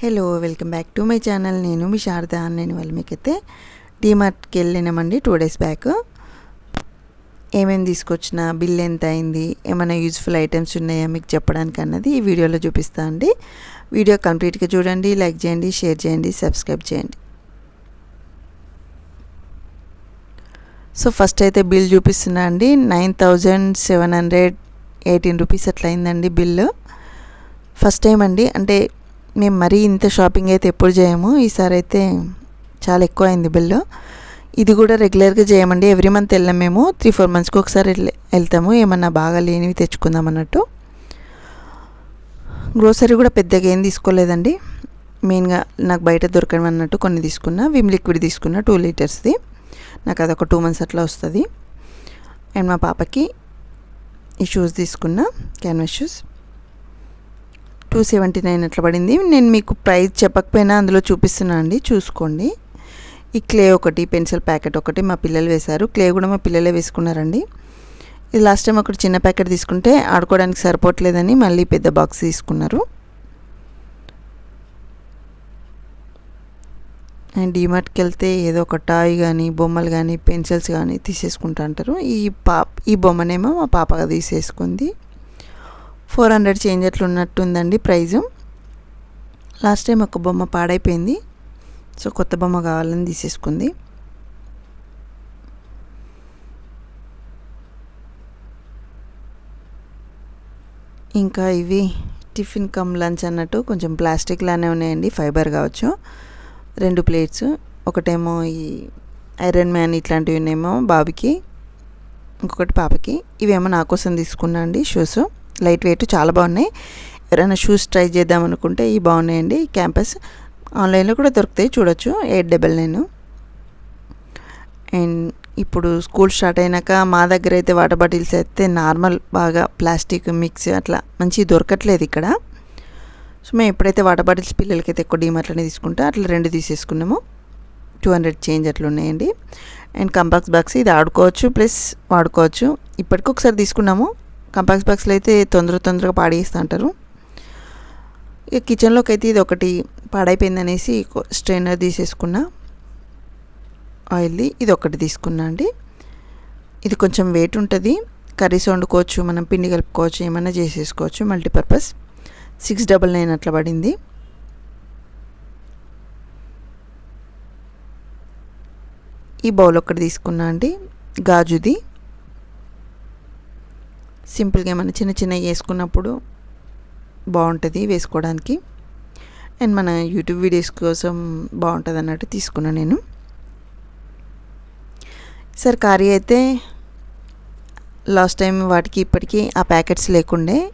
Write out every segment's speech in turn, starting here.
Hello welcome back to my channel నేను మీ శారద నేను వాళ్ళు మీకైతే డీమార్ట్కి వెళ్ళినామండి టూ డేస్ బ్యాక్ ఏమేమి తీసుకొచ్చిన బిల్ ఎంత అయింది ఏమైనా యూజ్ఫుల్ ఐటమ్స్ ఉన్నాయా మీకు చెప్పడానికి అన్నది ఈ వీడియోలో చూపిస్తా అండి. వీడియో కంప్లీట్గా చూడండి లైక్ చేయండి షేర్ చేయండి సబ్స్క్రైబ్ చేయండి. సో ఫస్ట్ అయితే బిల్ చూపిస్తున్నా అండి nine thousand seven hundred eighteen rupees అట్లా అయిందండి బిల్లు. ఫస్ట్ టైం అండి అంటే మేము మరీ ఇంత షాపింగ్ అయితే ఎప్పుడు చేయము. ఈసారి అయితే చాలా ఎక్కువ అయింది బిల్లు. ఇది కూడా రెగ్యులర్గా చేయమండి. ఎవ్రీ మంత్ వెళ్ళాం మేము. త్రీ ఫోర్ మంత్స్కి ఒకసారి వెళ్తాము. ఏమన్నా బాగా లేనివి తెచ్చుకుందాం అన్నట్టు. గ్రోసరీ కూడా పెద్దగా ఏం తీసుకోలేదండి. మెయిన్గా నాకు బయట దొరకడం అన్నట్టు కొన్ని తీసుకున్నా. విమ్ లిక్విడ్ తీసుకున్నా టూ లీటర్స్ది. నాకు అదొక టూ మంత్స్ అట్లా వస్తుంది. అండ్ మా పాపకి ఈ షూస్ తీసుకున్నా. Canvas shoes. Two seventy nine అట్లా పడింది. నేను మీకు ప్రైస్ చెప్పకపోయినా అందులో చూపిస్తున్నా అండి. చూసుకోండి. ఈ క్లే ఒకటి పెన్సిల్ ప్యాకెట్ ఒకటి మా పిల్లలు వేశారు. క్లే కూడా మా పిల్లలే వేసుకున్నారండి. ఇది లాస్ట్ టైం ఒకటి చిన్న ప్యాకెట్ తీసుకుంటే ఆడుకోవడానికి సరిపోవట్లేదని మళ్ళీ పెద్ద బాక్స్ తీసుకున్నారు. అండ్ డిమార్ట్కి వెళ్తే ఏదో ఒక టాయ్ కానీ బొమ్మలు కానీ పెన్సిల్స్ కానీ తీసేసుకుంటా అంటారు. ఈ పా ఈ బొమ్మనేమో మా పాపగా తీసేసుకుంది. ఫోర్ హండ్రెడ్ చేంజ్ అట్లా ఉన్నట్టుందండి ప్రైజు. లాస్ట్ టైం ఒక బొమ్మ పాడైపోయింది. సో కొత్త బొమ్మ కావాలని తీసేసుకుంది. ఇంకా ఇవి టిఫిన్ కమ్ లంచ్ అన్నట్టు కొంచెం ప్లాస్టిక్ లానే ఉన్నాయండి. ఫైబర్ కావచ్చు. రెండు ప్లేట్స్. ఒకటేమో ఈ ఐరన్ మ్యాన్ ఇట్లాంటివి ఉన్నాయేమో బాబుకి ఇంకొకటి పాపకి. ఇవేమో నా కోసం తీసుకున్నా అండి షూస్. లైట్ వెయిట్ చాలా బాగున్నాయి. ఎవరైనా షూస్ ట్రై చేద్దాం అనుకుంటే ఇవి బాగున్నాయండి. క్యాంపస్ ఆన్లైన్లో కూడా దొరుకుతాయి. చూడొచ్చు. Eight double nine. అండ్ ఇప్పుడు స్కూల్ స్టార్ట్ అయినాక మా దగ్గర అయితే వాటర్ బాటిల్స్ అయితే నార్మల్ బాగా ప్లాస్టిక్ మిక్స్ అట్లా మంచి దొరకట్లేదు ఇక్కడ. సో మేము ఎప్పుడైతే వాటర్ బాటిల్స్ పిల్లలకి అయితే ఎక్కువ డీమార్ట్లోనే తీసుకుంటే అట్లా రెండు తీసేసుకున్నాము. టూ హండ్రెడ్ చేంజ్ అట్లా ఉన్నాయండి. అండ్ కంపాక్స్ బాక్స్ ఇది ఆడుకోవచ్చు ప్లస్ వాడుకోవచ్చు. ఇప్పటికి ఒకసారి తీసుకున్నాము. కంపాక్స్ బాక్స్లో అయితే తొందర తొందరగా పాడేస్తూ అంటారు. ఇక కిచెన్లోకి అయితే ఇది ఒకటి పాడైపోయింది అనేసి స్ట్రైనర్ తీసేసుకున్నా. ఆయిల్ది ఇది ఒకటి తీసుకున్నా అండి. ఇది కొంచెం వెయిట్ ఉంటుంది. కర్రీస్ వండుకోవచ్చు మనం పిండి కలుపుకోవచ్చు ఏమైనా చేసేసుకోవచ్చు మల్టీపర్పస్. సిక్స్ డబల్ నైన్ అట్లా పడింది. ఈ బౌల్ ఒకటి తీసుకున్నా అండి. గాజుది. సింపుల్గా ఏమైనా చిన్న చిన్నవి వేసుకున్నప్పుడు బాగుంటుంది వేసుకోవడానికి. అండ్ మన యూట్యూబ్ వీడియోస్ కోసం బాగుంటుంది అన్నట్టు తీసుకున్నాను నేను. సార్ కర్రీ అయితే లాస్ట్ టైం వాటికి ఇప్పటికీ ఆ ప్యాకెట్స్ లేకుండే.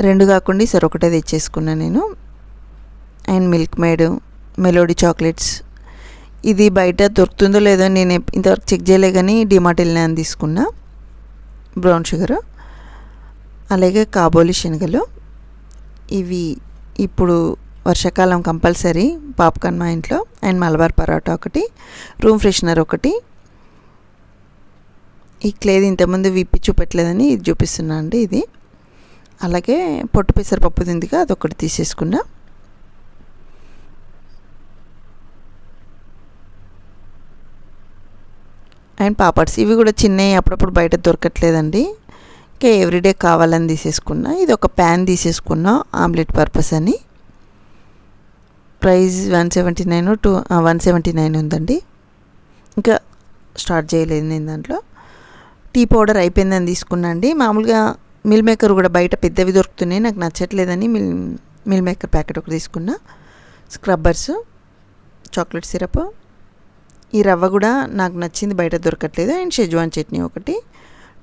రెండు కాకుండా సార్ ఒకటే తెచ్చేసుకున్నాను నేను. And Milkmaid Melody chocolates. ఇది బయట దొరుకుతుందో లేదో నేను ఇంతవరకు చెక్ చేయలే కానీ డిమార్ట్ వెళ్ళినా అని తీసుకున్నా. బ్రౌన్ షుగర్ అలాగే కాబోలి శనగలు. ఇవి ఇప్పుడు వర్షాకాలం కంపల్సరీ పాప్కార్న్ మా ఇంట్లో అండ్ మలబార్ పరోటా ఒకటి రూమ్ ఫ్రెషనర్ ఒకటి. ఈ క్లేది ఇంతకుముందు విప్పి చూపెట్టలేదని ఇది చూపిస్తున్నా అండి ఇది. అలాగే పొట్టు పెసరపప్పు తిందిగా అదొకటి తీసేసుకున్నా. అండ్ పాపడ్స్ ఇవి కూడా చిన్నవి అప్పుడప్పుడు బయట దొరకట్లేదండి. ఇంకా ఎవ్రీడే కావాలని తీసేసుకున్నా. ఇది ఒక ప్యాన్ తీసేసుకున్నా ఆమ్లెట్ పర్పస్ అని. Price one seventy nine two one seventy nine ఉందండి. ఇంకా స్టార్ట్ చేయలేదు నేను దాంట్లో. టీ పౌడర్ అయిపోయిందని తీసుకున్నా అండి. మామూలుగా మిల్ మేకర్ కూడా బయట పెద్దవి దొరుకుతున్నాయి. నాకు నచ్చట్లేదని మిల్ మిల్ మేకర్ ప్యాకెట్ ఒకటి తీసుకున్నా. Scrubbers chocolate syrup. ఈ రవ్వ కూడా నాకు నచ్చింది బయట దొరకట్లేదు. అండ్ షెజ్వాన్ చట్నీ ఒకటి.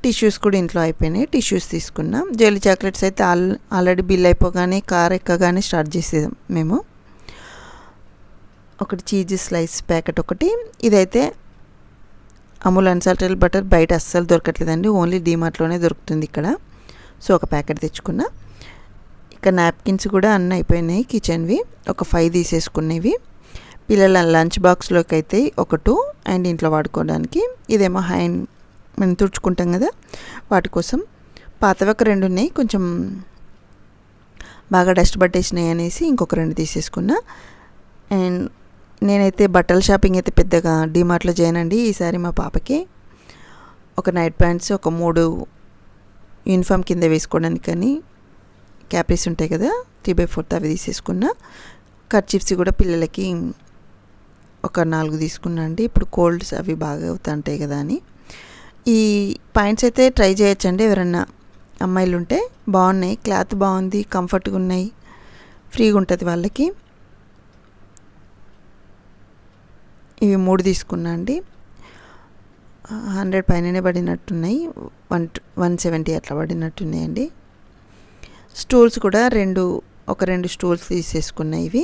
టిష్యూస్ కూడా ఇంట్లో అయిపోయినాయి. టిష్యూస్ తీసుకున్నాం. జెల్లీ చాక్లెట్స్ అయితే ఆల్ ఆల్రెడీ బిల్ అయిపోగానే కార్ ఎక్కగానే స్టార్ట్ చేసేదాం మేము. ఒకటి చీజ్ స్లైస్ ప్యాకెట్ ఒకటి. ఇదైతే అమూల్ అన్సాల్టెడ్ బటర్ బయట అస్సలు దొరకట్లేదండి. ఓన్లీ డీమార్ట్లోనే దొరుకుతుంది ఇక్కడ. సో ఒక ప్యాకెట్ తెచ్చుకున్నా. ఇక నాప్కిన్స్ కూడా అన్నీ అయిపోయినాయి కిచెన్వి. ఒక ఫైవ్ తీసేసుకునేవి. పిల్లల లంచ్ బాక్స్లోకి అయితే ఒక టూ అండ్ ఇంట్లో వాడుకోవడానికి ఇదేమో హ్యాండ్ మనం తుడుచుకుంటాం కదా వాటి కోసం. పాతవి ఒక రెండు ఉన్నాయి కొంచెం బాగా డస్ట్ పట్టేసినాయి అనేసి ఇంకొక రెండు తీసేసుకున్నా. అండ్ నేనైతే బట్టల షాపింగ్ అయితే పెద్దగా డిమార్ట్లో చేయనండి ఈసారి మా పాపకి ఒక నైట్ ప్యాంట్స్ ఒక మూడు యూనిఫామ్ కింద వేసుకోవడానికి కానీ క్యాప్రీస్ ఉంటాయి కదా త్రీ బై ఫోర్త్ అవి తీసేసుకున్నా. కర్చిప్స్ కూడా పిల్లలకి ఒక నాలుగు తీసుకున్నాండి. ఇప్పుడు కోల్డ్స్ అవి బాగా అవుతుంటాయి కదా అని. ఈ పాయింట్స్ అయితే ట్రై చేయొచ్చండి. ఎవరన్నా అమ్మాయిలు ఉంటే బాగున్నాయి. క్లాత్ బాగుంది కంఫర్ట్గా ఉన్నాయి. ఫ్రీగా ఉంటుంది వాళ్ళకి. ఇవి మూడు తీసుకున్నా అండి హండ్రెడ్ పైననే పడినట్టున్నాయి. వన్ వన్ సెవెంటీ అట్లా పడినట్టున్నాయండి. స్టూల్స్ కూడా రెండు ఒక రెండు స్టూల్స్ తీసేసుకున్నాయి ఇవి.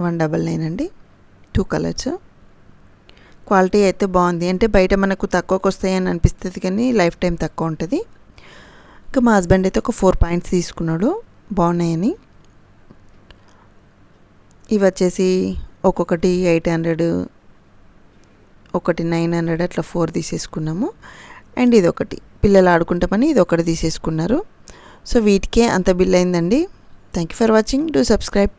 వన్ డబల్ నైన్ అండి. Two colours. క్వాలిటీ అయితే బాగుంది. అంటే బయట మనకు తక్కువకి వస్తాయని అనిపిస్తుంది కానీ లైఫ్ టైం తక్కువ ఉంటుంది. ఇంకా మా హస్బెండ్ అయితే ఒక ఫోర్ పాయింట్స్ తీసుకున్నాడు. బాగున్నాయని. ఇవి వచ్చేసి ఒక్కొక్కటి ఎయిట్ హండ్రెడ్ ఒకటి నైన్ హండ్రెడ్ అట్లా ఫోర్ తీసేసుకున్నాము. అండ్ ఇది ఒకటి. పిల్లలు ఆడుకుంటామని ఇది ఒకటి తీసేసుకున్నారు. సో వీటికే అంత బిల్ అయిందండి. Thank you for watching do subscribe